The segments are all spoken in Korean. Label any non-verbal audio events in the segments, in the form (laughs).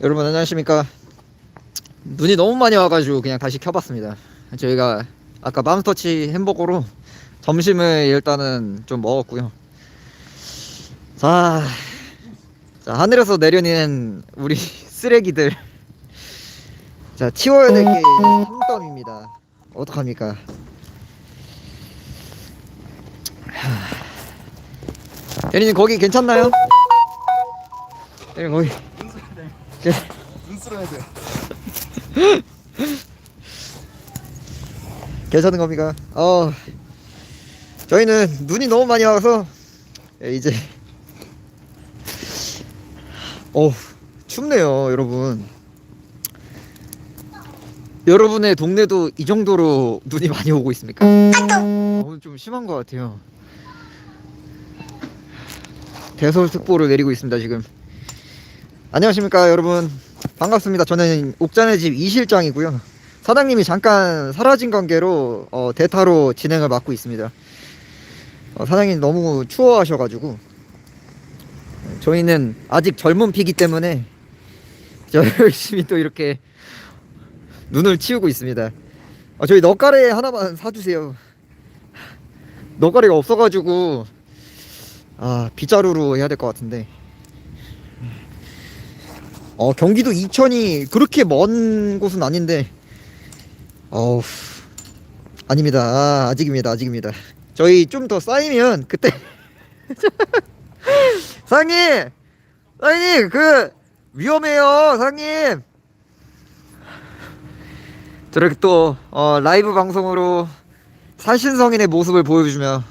여러분 안녕하십니까? 눈이 너무 많이 와가지고 그냥 다시 켜봤습니다. 저희가 아까 맘스터치 햄버거로 점심을 일단은 좀 먹었고요. 자, 자 하늘에서 내려오는 우리 (laughs) 쓰레기들. 자 치워야 될게 상점입니다. 어떡합니까? 하... 대리님 거기 괜찮나요? 대리님 거기 제- 눈 쓸어야 돼. (laughs) 괜찮은 겁니까? 어 저희는 눈이 너무 많이 와서 예, 이제 어 춥네요 여러분 여러분의 동네도 이 정도로 눈이 많이 오고 있습니까? 오늘 좀 심한 것 같아요 대설특보를 내리고 있습니다 지금 안녕하십니까 여러분. 반갑습니다. 저는 옥잔의 집 이실장이고요. 사장님이 잠깐 사라진 관계로 어, 대타로 진행을 맡고 있습니다. 어, 사장님 너무 추워하셔가지고 저희는 아직 젊은 피기 때문에 저 (laughs) 열심히 또 이렇게 눈을 치우고 있습니다. 어, 저희 넛가래 하나만 사주세요. 넛가래가 없어가지고 아 빗자루로 해야 될 것 같은데 어 경기도 이천이 그렇게 먼 곳은 아닌데. 어우 아닙니다. 아, 아직입니다. 아직입니다. 저희 좀 더 쌓이면 그때. (laughs) 사장님 사장님 그 위험해요. 사장님 저렇게 또 어, 라이브 방송으로 살신성인의 모습을 보여주며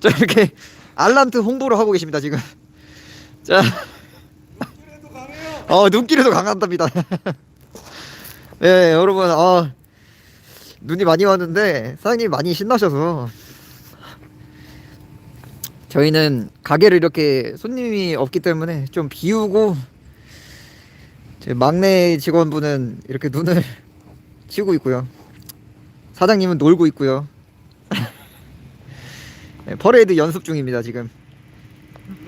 저렇게 알람트 홍보를 하고 계십니다 지금. 자. 어 눈길에도 강한답니다. (laughs) 네 여러분 어 눈이 많이 왔는데 사장님 많이 신나셔서 저희는 가게를 이렇게 손님이 없기 때문에 좀 비우고 제 막내 직원분은 이렇게 눈을 (laughs) 치우고 있고요. 사장님은 놀고 있고요. (laughs) 네, 퍼레이드 연습 중입니다 지금.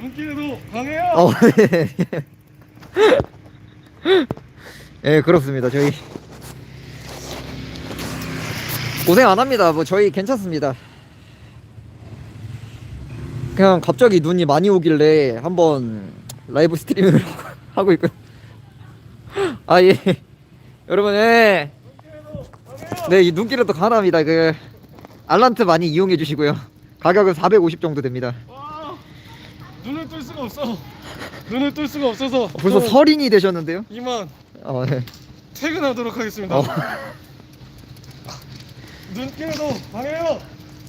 눈길에도 강해요. 어, 네. 예, 그렇습니다. 저희 고생 안 합니다. 뭐 저희 괜찮습니다. 그냥 갑자기 눈이 많이 오길래 한번 라이브 스트리밍을 (laughs) 하고 있고. 아 예. 여러분, 예. 네, 이 눈길은 또 가능합니다. 그 알란트 많이 이용해 주시고요. 가격은 450 정도 됩니다. 와, 눈을 뜰 수가 없어. 눈을 뜰 수가 없어서 벌써 저 설인이 되셨는데요? 이만 어, 네. 퇴근하도록 하겠습니다. 어. (laughs) 눈길에도 강해요.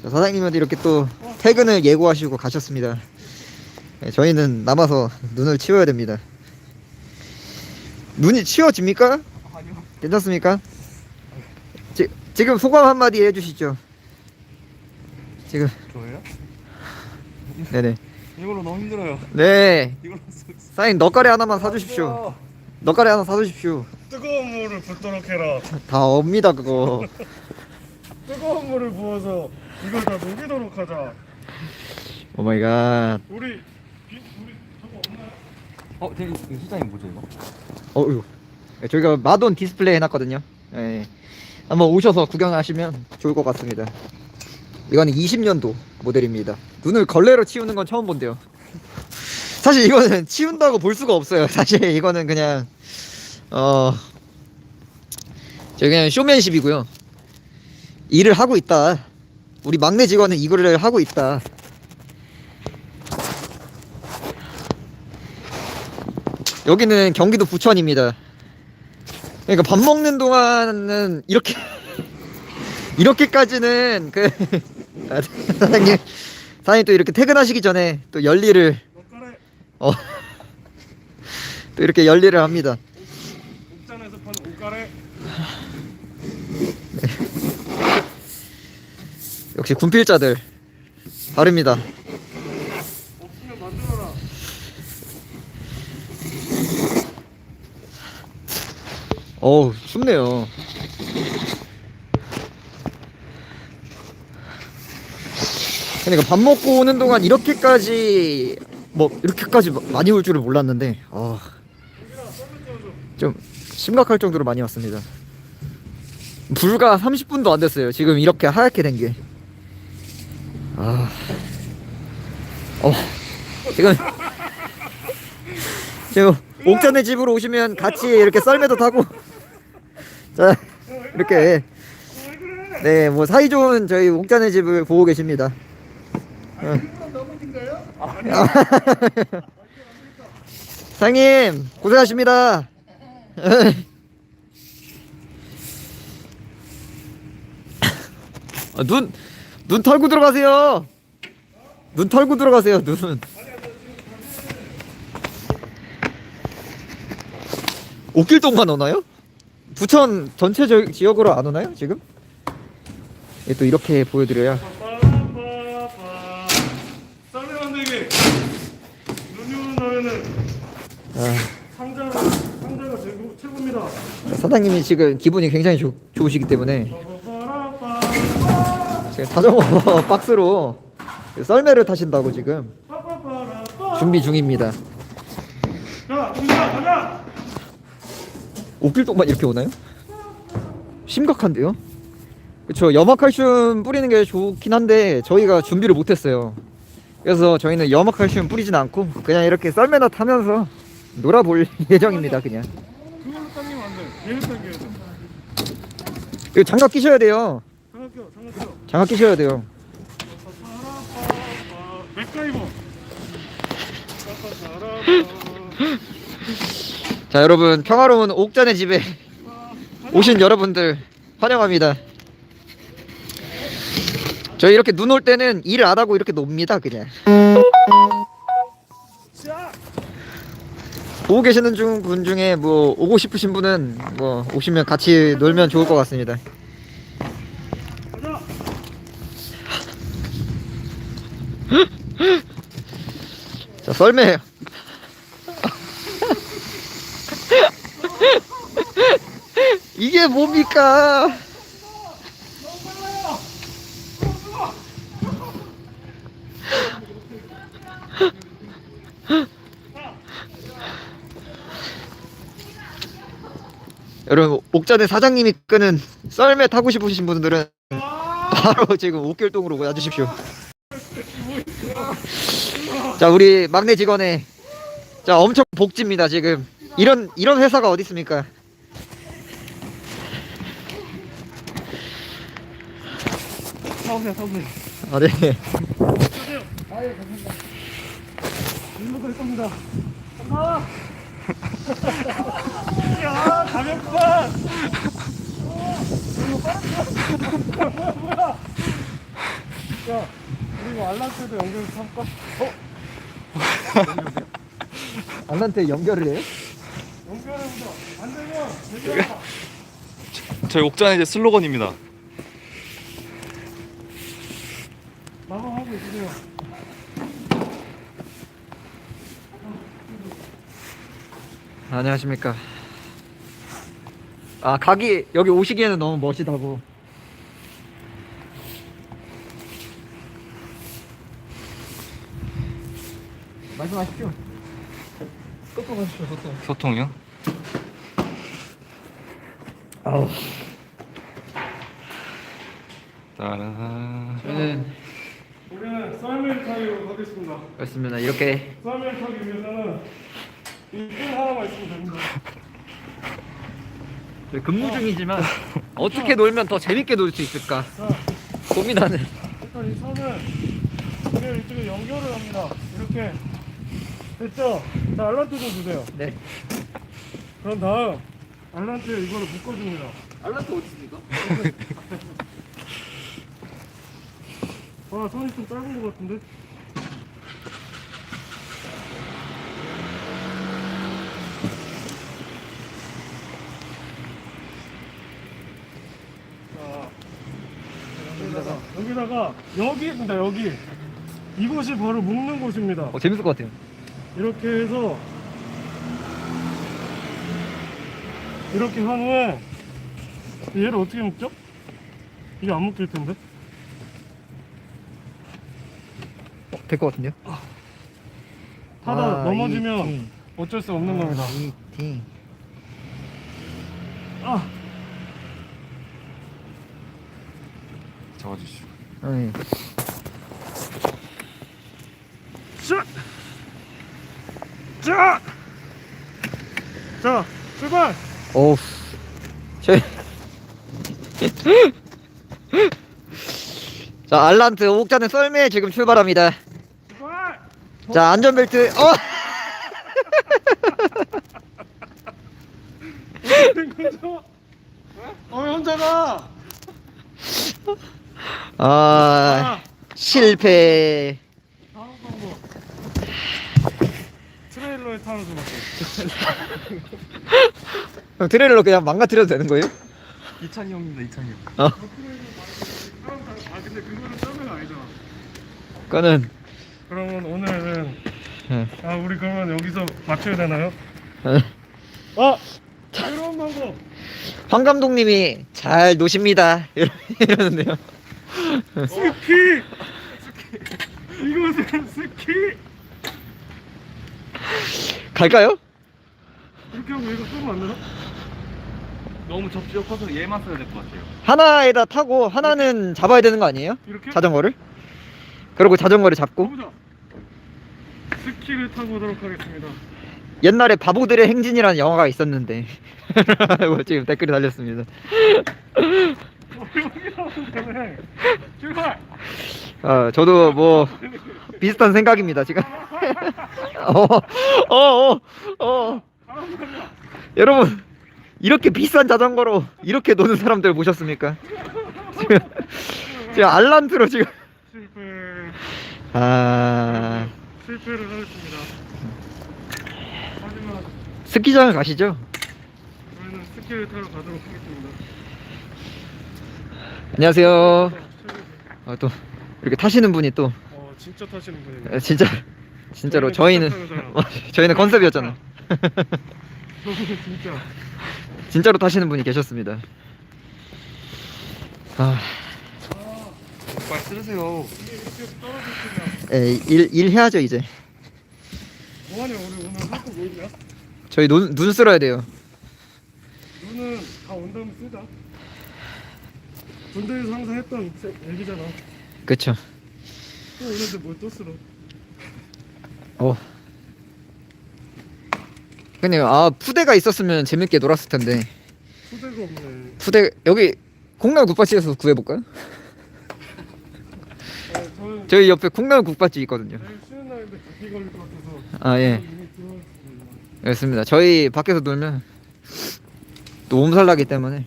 자, 사장님은 이렇게 또 퇴근을 예고하시고 가셨습니다. 네, 저희는 남아서 눈을 치워야 됩니다. 눈이 치워집니까? 아니요. 괜찮습니까? 지, 지금 소감 한마디 해주시죠. 지금 저예요? 네네 이걸로 너무 힘들어요. 네 이걸로 사장님 넛가리 하나만 사주십시오. 아, 넛가리 하나 사주십시오. 뜨거운 물을 붓도록 해라. 다 업니다 그거. 뜨거운 물을 부어서 이걸 다 녹이도록 하자. 오 마이 갓. 우리 비, 우리 저거 없나요? 어, 되게 이 시장이 뭐죠 이거? 어휴. 네, 저희가 마돈 디스플레이 해놨거든요. 네. 한번 오셔서 구경하시면 좋을 것 같습니다. 이거는 20년도 모델입니다. 눈을 걸레로 치우는 건 처음 본대요. 사실 이거는 치운다고 볼 수가 없어요. 사실 이거는 그냥 어 저희 그냥 쇼맨십이고요. 일을 하고 있다. 우리 막내 직원은 이거를 하고 있다. 여기는 경기도 부천입니다. 그러니까 밥 먹는 동안은 이렇게 (laughs) 이렇게까지는 그 아, 사장님 사장님 또 이렇게 퇴근하시기 전에 또 열일을 젓가락 어, 또 이렇게 열일을 합니다. 옥장에서 파는 옷가래 역시 군필자들 다릅니다. 없으면 만들어라. 어우 춥네요. 그러니까 밥 먹고 오는 동안 이렇게까지 뭐 이렇게까지 많이 올 줄을 몰랐는데 아 좀 심각할 정도로 많이 왔습니다. 불과 30분도 안 됐어요. 지금 이렇게 하얗게 된 게. 아. 어. 지금 지금 옥전의 집으로 오시면 같이 이렇게 썰매도 타고 자 이렇게 네 뭐 사이좋은 저희 옥전의 집을 보고 계십니다. 어. 사장님 고생하십니다. 아, 눈, 눈 털고 들어가세요. 눈 털고 들어가세요, 눈. 옥길동만 오나요? 부천 전체 저- 지역으로 안 오나요, 지금? 예, 또 이렇게 보여드려야. 빠라빠빠. 썰매 만들기. 눈이 오는 날에는 아, 상자가 상자가 최고 최고입니다. 사장님이 지금 기분이 굉장히 좋, 좋으시기 때문에. 지금 자전거 (laughs) 박스로 썰매를 타신다고 지금. 준비 중입니다. 옥길동만 이렇게 오나요? 심각한데요? 그쵸 염화칼슘 뿌리는 게 좋긴 한데 저희가 준비를 못했어요 그래서 저희는 염화칼슘 뿌리진 않고 그냥 이렇게 썰매나 타면서 놀아볼 (laughs) 예정입니다 그냥 당겨야 돼. 이거 장갑 끼셔야 돼요 장갑 껴, 장갑 껴. 장갑 끼셔야 돼요. 맥가이버. 빠빠빠라빠. 자 여러분 평화로운 옥전의 집에 오신 여러분들 환영합니다 저희 이렇게 눈 올 때는 일 안 하고 이렇게 놉니다 그냥 자. 보고 계시는 중 분 중에 뭐 오고 싶으신 분은 뭐 오시면 같이 놀면 좋을 것 같습니다. (laughs) 자 썰매예요. (laughs) 이게 뭡니까? (laughs) 여러분 옥전의 사장님이 끄는 썰매 타고 싶으신 분들은 바로 지금 옥길동으로 와주십시오. 자 우리 막내 직원의 자 엄청 복지입니다 지금 이런 이런 회사가 어디 있습니까? 사오세요, 사오세요. 아 네. 일로도 있습니다. 간다. 야, 가볍구만. 야, 우리 이거 알라스도 연결해서 삼까? 어? 안한테 연결을 해요? 연결해보자. 안 되면 얘기하자. 저희 옥전의 이제 슬로건입니다. 마감하고 있으세요. 안녕하십니까. 아 각이 여기 오시기에는 너무 멋지다고. 말씀하십시오. 꺾어가십시오, 소통. 소통이요? 아우. 따라. 저는 우리는 썰매를 타기로 하겠습니다. 그렇습니다. 이렇게 썰매를 타기 위해서는 이끈 하나만 있으면 됩니다. 근무 중이지만 (laughs) 어떻게 놀면 더 재밌게 놀 수 있을까 자, 고민하는. 일단 이 선을 이게 이쪽에 연결을 합니다. 이렇게 됐죠? 자, 알란트 좀 주세요. 네. 그런 다음 알란트에 이거를 묶어줍니다. 알란트 어디 있습니까? (laughs) 아, 선이 좀 짧은 것 같은데? 자, 여기다가, 여기 있습니다, 여기. 이곳이 바로 묶는 곳입니다. 어 재밌을 것 같아요. 이렇게 해서, 이렇게 한 후에, 얘를 어떻게 묶죠? 이게 안 묶일 텐데? 어, 될것 같은데요? 하다 아, 넘어지면 이 팅. 어쩔 수 없는 겁니다. 아, 이 팅. 아, 잡아주시오. 네. 자, 자, 자, 출발. 어우. 저희. 자, 알란트 옥자는 썰매 지금 출발합니다. 출발. 자, 안전벨트. 어! 된 거죠? 어, 혼자가. 아, 아, 실패. 다음 방법. 트레일러에 타는? 그럼 트레일러 그냥 망가뜨려도 되는 거예요? 이찬이 형입니다. 이찬이 형. 아, 근데 그거는 썰매가 아니잖아. 그거는 그러면 오늘은 예. 아 우리 그러면 여기서 맞춰야 되나요? 예. 아 이런 방법 황 감독님이 잘 노십니다. (laughs) 이러는데요. 스키 이것은 스키 갈까요? 이렇게 하고 이거 쏘면 안 되나? 너무 접시가 커서 얘만 써야 될 것 같아요. 하나에다 타고 하나는 잡아야 되는 거 아니에요? 이렇게? 자전거를? 그리고 자전거를 잡고 가보자 스키를 타고 오도록 하겠습니다 옛날에 바보들의 행진이라는 영화가 있었는데 (laughs) 뭐 지금 댓글이 달렸습니다. 출발 어, 저도 뭐 비슷한 생각입니다 지금. (laughs) 어, 어, 어, 어. 여러분 이렇게 비싼 자전거로 이렇게 노는 사람들 보셨습니까? 지금, 지금 알란트로 지금 아 실패를 하였습니다 하지만 스키장을 가시죠. 저희는 스키를 타러 가도록 하겠습니다 안녕하세요. 어, 또 이렇게 타시는 분이 또 어 진짜 타시는 분이네 어, 진짜 진짜로 저희는 저희는. (laughs) 저희는 컨셉이었잖아요. 저는 진짜 (laughs) 진짜로 타시는 분이 계셨습니다. 아, 빨리 쓰세요. 이게 이렇게 떨어질 줄이야 에, 일, 일 해야죠 이제. 뭐하냐 우리 오늘 할거 뭐냐 저희 눈, 눈 쓸어야 돼요. 눈은 다 온 다음에 쓰자 군대에서 항상 했던 세- 얘기잖아 그쵸. 또 오는데 뭘또 쓰러 어. 근데 아 푸대가 있었으면 재밌게 놀았을 텐데 후대가 없네 푸대 여기 콩나물 국밥집에서 구해볼까요? 아, 저는 저희 옆에 콩나물 국밥집 있거든요. 내일 쉬는 날인데 감기 걸릴 것 같아서 아 예. 이미 그렇습니다. 저희 밖에서 놀면 또 몸살 나기 때문에.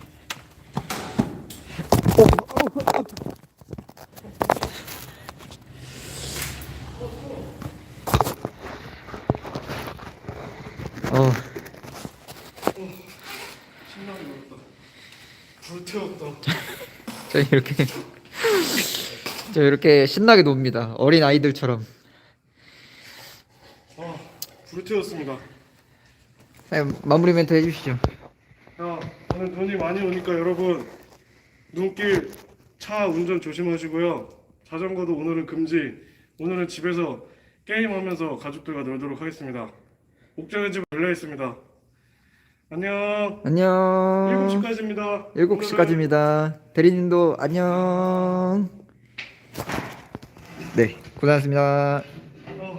어, 신나게 놀았다 불태웠다 저희 이렇게 (laughs) 저 이렇게 신나게 놉니다. 어린 아이들처럼. 아 불태웠습니다 네, 마무리 멘트 해주시죠. 야, 오늘 눈이 많이 오니까 여러분 눈길 차 운전 조심하시고요. 자전거도 오늘은 금지. 오늘은 집에서 게임하면서 가족들과 놀도록 하겠습니다. 옥정의 집 열려 있습니다. 안녕. 안녕. 7시까지입니다. 7시까지입니다. 대리님도 안녕. 네, 고생하셨습니다. 어.